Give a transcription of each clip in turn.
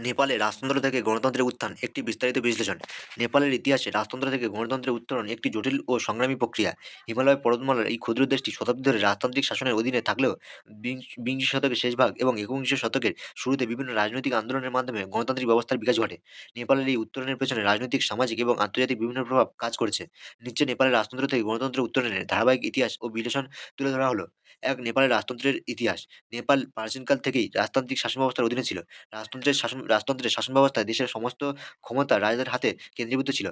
নেপালে রাজতন্ত্র থেকে গণতন্ত্রের উত্থান, একটি বিস্তারিত বিশ্লেষণ। নেপালের ইতিহাসে রাজতন্ত্র থেকে গণতন্ত্রের উত্তরণ একটি জটিল ও সংগ্রামী প্রক্রিয়া। হিমালয় পর্বতমালার এই ক্ষুদ্র দেশটি শতাব্দী ধরে রাজতান্ত্রিক শাসনের অধীনে থাকলেও বিংশ- শতকের শেষ ভাগ এবং একবিংশ শতকের শুরুতে বিভিন্ন রাজনৈতিক আন্দোলনের মাধ্যমে গণতান্ত্রিক ব্যবস্থার বিকাশ ঘটে। নেপালের এই উত্তরণের পেছনে রাজনৈতিক, সামাজিক এবং আন্তর্জাতিক বিভিন্ন প্রভাব কাজ করেছে। নিচে নেপালের রাজতন্ত্র থেকে গণতন্ত্রের উত্তরণের ধারাবাহিক ইতিহাস ও বিশ্লেষণ তুলে ধরা হলো। এক, নেপালের রাজতন্ত্রের ইতিহাস। নেপাল প্রাচীনকাল থেকেই রাজতান্ত্রিক শাসন ব্যবস্থার অধীনে ছিল। রাজতন্ত্রের শাসন রাজতন্ত্রের শাসন ব্যবস্থায় দেশের সমস্ত ক্ষমতা রাজাদের হাতে কেন্দ্রীভূত ছিল।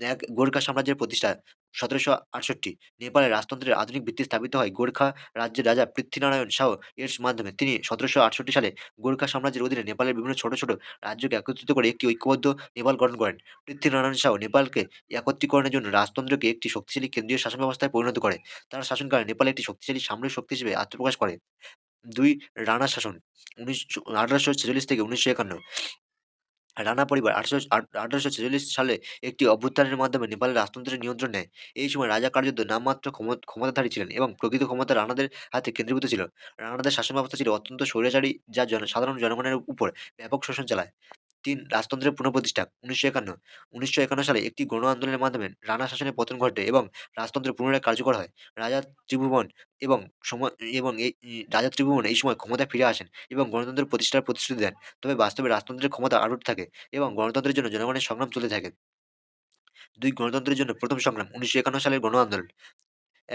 এক গোর্খা সাম্রাজ্যের প্রতিষ্ঠা সতেরোশো আটষট্টি। নেপালের রাজতন্ত্রের আধুনিক ভিত্তি স্থাপিত হয় গোর্খা রাজ্যের রাজা পৃথ্বীনারায়ণ শাহ এর মাধ্যমে। তিনি সতেরোশো আটষট্টি সালে গোর্খা সাম্রাজ্যের অধীনে নেপালের বিভিন্ন ছোট ছোট রাজ্যকে একত্রিত করে একটি ঐক্যবদ্ধ নেপাল গঠন করেন। পৃথ্বীনারায়ণ শাহ নেপালকে একত্রীকরণের জন্য রাজতন্ত্রকে একটি শক্তিশালী কেন্দ্রীয় শাসন ব্যবস্থায় পরিণত করে। তার শাসনকালে নেপাল একটি শক্তিশালী সামরিক শক্তি হিসেবে আত্মপ্রকাশ করে। দুই রানা শাসন উনিশশো আঠারোশো ছেচল্লিশ থেকে উনিশশো একান্ন। রানা পরিবার আঠারোশো আঠারোশো সালে একটি অভ্যুত্থানের মাধ্যমে নেপালের রাজতন্ত্রের নিয়ন্ত্রণ নেয়। এই সময় রাজা কার্যত নামমাত্র ক্ষম- ক্ষমতাধারী ছিলেন এবং প্রকৃত ক্ষমতা রানাদের হাতে কেন্দ্রীভূত ছিল। রানাদের শাসন ব্যবস্থা ছিল অত্যন্ত স্বৈরাচারী, যা সাধারণ জনগণের উপর ব্যাপক শোষণ চালায়। তিন রাজতন্ত্রের পুনঃপ্রতিষ্ঠা, উনিশশো একান্ন। উনিশশো একান্ন সালে একটি গণ আন্দোলনের মাধ্যমে রানা শাসনের পতন ঘটে এবং রাজতন্ত্র পুনরায় কার্যকর হয়। রাজা ত্রিভুবন এবং সময়, এবং এই রাজা ত্রিভুবন এই সময় ক্ষমতায় ফিরে আসেন এবং গণতন্ত্রের প্রতিষ্ঠার প্রতিশ্রুতি দেন। তবে বাস্তবে রাজতন্ত্রের ক্ষমতা আরোট থাকে এবং গণতন্ত্রের জন্য জনগণের সংগ্রাম চলতে থাকে। দুই গণতন্ত্রের জন্য প্রথম সংগ্রাম উনিশশো একান্ন সালের গণ আন্দোলন।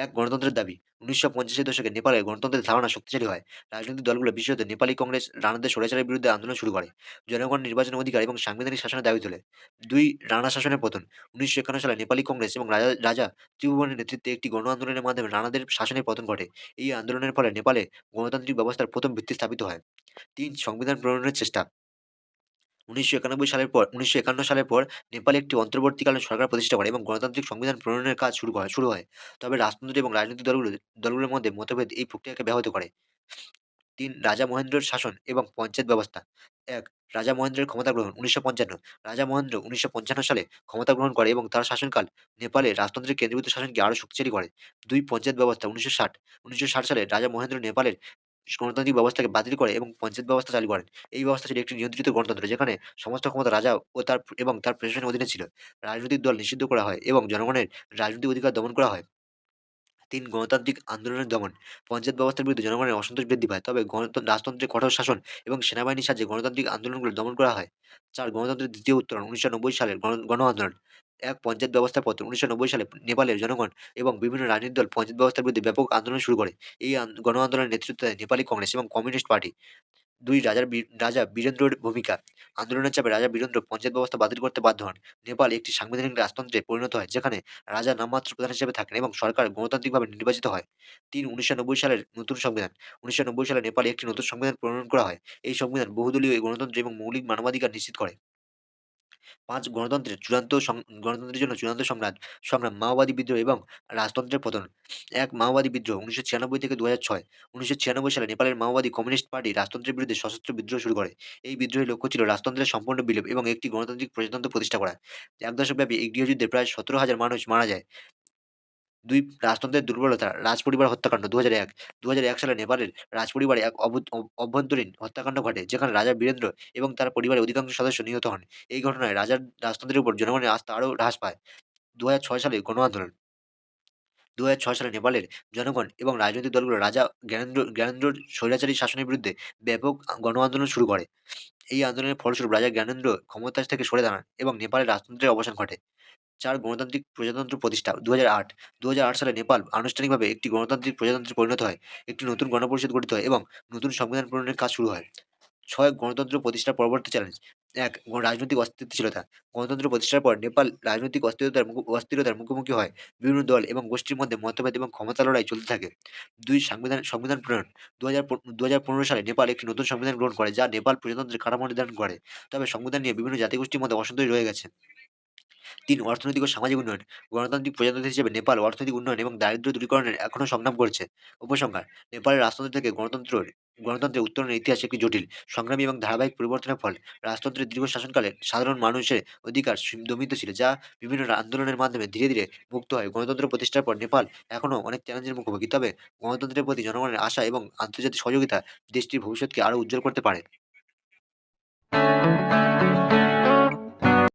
এক গণতন্ত্রের দাবি। উনিশশো পঞ্চাশের দশকে নেপালে গণতন্ত্রের ধারণা শক্তিশালী হয়। রাজনৈতিক দলগুলো বিশেষত নেপালি কংগ্রেস, রানাদের স্বৈরাচারের বিরুদ্ধে আন্দোলন শুরু করে। জনগণ নির্বাচন অধিকার এবং সাংবিধানিক শাসনের দাবি তোলে। দুই রানা শাসনের পতন। উনিশশো একান্ন সালে নেপালি কংগ্রেস এবং রাজা রাজা ত্রিভুবনের নেতৃত্বে একটি গণ আন্দোলনের মাধ্যমে রানাদের শাসনের পতন ঘটে। এই আন্দোলনের ফলে নেপালে গণতান্ত্রিক ব্যবস্থার প্রথম ভিত্তি স্থাপিত হয়। তিন, সংবিধান প্রণয়নের চেষ্টা। উনিশশো একানব্বই সালের পর, উনিশশো একান্ন সালের পর নেপাল একটি অন্তর্বর্তীকালীন সরকার প্রতিষ্ঠা করে এবং গণতান্ত্রিক সংবিধান প্রণয়নের কাজ শুরু করে শুরু হয়। তবে রাজতন্ত্র এবং রাজনৈতিক দলগুলো, দলগুলোর মধ্যে মতভেদ এই প্রক্রিয়াকে ব্যাহত করে। তিন, রাজা মহেন্দ্রের শাসন এবং পঞ্চায়েত ব্যবস্থা। এক, রাজা মহেন্দ্রের ক্ষমতা গ্রহণ, উনিশশো পঞ্চান্ন। রাজা মহেন্দ্র উনিশশো পঞ্চান্ন সালে ক্ষমতা গ্রহণ করে এবং তার শাসনকাল নেপালে রাজতন্ত্রের কেন্দ্রীভূত শাসনকে আরও শক্তিশালী করে। দুই, পঞ্চায়েত ব্যবস্থা, উনিশশো ষাট। উনিশশো ষাট সালে রাজা মহেন্দ্র নেপালের গণতান্ত্রিক ব্যবস্থাকে বাতিল করে এবং পঞ্চায়েত ব্যবস্থা চালু করেন। এই ব্যবস্থা ছিল একটি নিয়ন্ত্রিত গণতন্ত্র, যেখানে সমস্ত ক্ষমতা রাজা ও তার এবং তার প্রশাসনের অধীনে ছিল। রাজনৈতিক দল নিষিদ্ধ করা হয় এবং জনগণের রাজনৈতিক অধিকার দমন করা হয়। তিন, গণতান্ত্রিক আন্দোলনের দমন। পঞ্চায়েত ব্যবস্থার বিরুদ্ধে জনগণের অসন্তোষ বৃদ্ধি পায়। তবে গণতন্ত্র রাজতন্ত্রের কঠোর শাসন এবং সেনাবাহিনীর সাহায্যে গণতান্ত্রিক আন্দোলনগুলো দমন করা হয়। চার, গণতন্ত্রের দ্বিতীয় উত্তরণ, উনিশশো নব্বই সালের গণ গণ আন্দোলন এক পঞ্চায়েত ব্যবস্থার পতন উনিশশো নব্বই সালে নেপালের জনগণ এবং বিভিন্ন রাজনৈতিক দল পঞ্চায়েত ব্যবস্থার বিরুদ্ধে ব্যাপক আন্দোলন শুরু করে। এই গণ আন্দোলনের নেতৃত্ব দেয় নেপালি কংগ্রেস এবং কমিউনিস্ট পার্টি দুই রাজার রাজা বীরেন্দ্রর ভূমিকা। আন্দোলনের চাপে রাজা বীরেন্দ্র পঞ্চায়েত ব্যবস্থা বাতিল করতে বাধ্য হন। নেপাল একটি সাংবিধানিক রাজতন্ত্রে পরিণত হয়, যেখানে রাজা নামমাত্র প্রধান হিসেবে থাকেন এবং সরকার গণতান্ত্রিকভাবে নির্বাচিত হয়। তিন উনিশশো সালের নতুন সংবিধান, উনিশশো নব্বই সালে নেপালে একটি নতুন সংবিধান প্রণয়ন করা হয়। এই সংবিধান বহুদলীয় গণতন্ত্র এবং মৌলিক মানবাধিকার নিশ্চিত করে। পাঁচ গণতন্ত্রের চূড়ান্ত সং- গণতন্ত্রের জন্য চূড়ান্ত সংগ্রাম সংগ্রাম মাওবাদী বিদ্রোহ এবং রাজতন্ত্রের পতন। এক মাওবাদী বিদ্রোহ উনিশশো ছিয়ানব্বই থেকে দু হাজার ছয়। উনিশশো ছিয়ানব্বই সালে নেপালের মাওবাদী কমিউনিস্ট পার্টি রাজতন্ত্রের বিরুদ্ধে সশস্ত্র বিদ্রোহ শুরু করে। এই বিদ্রোহের লক্ষ্য ছিল রাজতন্ত্রের সম্পূর্ণ বিলোপ এবং একটি গণতান্ত্রিক প্রজাতন্ত্র প্রতিষ্ঠা করা। এক দশকব্যাপী এই গৃহযুদ্ধে প্রায় সতেরো হাজার মানুষ মারা যায়। দুই রাজতন্ত্রের দুর্বলতা, রাজপরিবার হত্যাকাণ্ড দু হাজার এক দু হাজার এক সালে নেপালের রাজপরিবারে এক অভ্যন্তরীণ হত্যাকাণ্ড ঘটে, যেখানে রাজা বীরেন্দ্র এবং তার পরিবারের অধিকাংশ সদস্য নিহত হন। এই ঘটনায় রাজার রাজতন্ত্রের উপর জনগণের আস্থা আরও হ্রাস পায়। দু হাজার ছয় সালে গণ আন্দোলন। দু হাজার ছয় সালে নেপালের জনগণ এবং রাজনৈতিক দলগুলো রাজা জ্ঞানেন্দ্র জ্ঞানেন্দ্র স্বৈরাচারী শাসনের বিরুদ্ধে ব্যাপক গণ আন্দোলন শুরু করে। এই আন্দোলনের ফলস্বরূপ রাজা জ্ঞানেন্দ্র ক্ষমতা থেকে সরে দাঁড়ান এবং নেপালের রাজতন্ত্রের অবসান ঘটে। চার গণতান্ত্রিক প্রজাতন্ত্র প্রতিষ্ঠা দু হাজার আট দু সালে নেপাল আনুষ্ঠানিকভাবে একটি গণতান্ত্রিক প্রজাতন্ত্রে পরিণত হয়। একটি নতুন গণপরিষদ গঠিত হয় এবং নতুন সংবিধান প্রণয়নের কাজ শুরু হয়। ছয় গণতন্ত্র প্রতিষ্ঠার পরবর্তী চ্যালেঞ্জ এক, রাজনৈতিক অস্থিতিশীলতা। গণতন্ত্র প্রতিষ্ঠার পর নেপাল রাজনৈতিক অস্থিরতার অস্থিরতার মুখোমুখি হয়। বিভিন্ন দল এবং গোষ্ঠীর মধ্যে মতভেদ এবং ক্ষমতা লড়াই চলতে থাকে। দুই, সংবিধান সংবিধান প্রণয়ন। দু হাজার সালে নেপাল একটি নতুন সংবিধান গ্রহণ করে যা নেপাল প্রজাতন্ত্রের কাঠামো নির্ধারণ করে। তবে সংবিধান নিয়ে বিভিন্ন জাতিগোষ্ঠীর মধ্যে অসন্তোষ রয়ে গেছে। তিন অর্থনৈতিক ও সামাজিক উন্নয়ন। গণতান্ত্রিক প্রজাতন্ত্র হিসেবে নেপাল, অর্থনৈতিক উন্নয়ন এবং দারিদ্র্য দূরীকরণের এখনও সংগ্রাম করছে। উপসংহার, নেপালের রাজতন্ত্র থেকে গণতন্ত্র গণতন্ত্রের উত্তরণের ইতিহাস একটি জটিল, সংগ্রামী এবং ধারাবাহিক পরিবর্তনের ফল। রাজতন্ত্রের দীর্ঘ শাসনকালে সাধারণ মানুষের অধিকার দমিত ছিল, যা বিভিন্ন আন্দোলনের মাধ্যমে ধীরে ধীরে মুক্ত হয়। গণতন্ত্র প্রতিষ্ঠার পর নেপাল এখনও অনেক চ্যালেঞ্জের মুখোমুখি, তবে গণতন্ত্রের প্রতি জনগণের আশা এবং আন্তর্জাতিক সহযোগিতা দেশটির ভবিষ্যৎকে আরও উজ্জ্বল করতে পারে।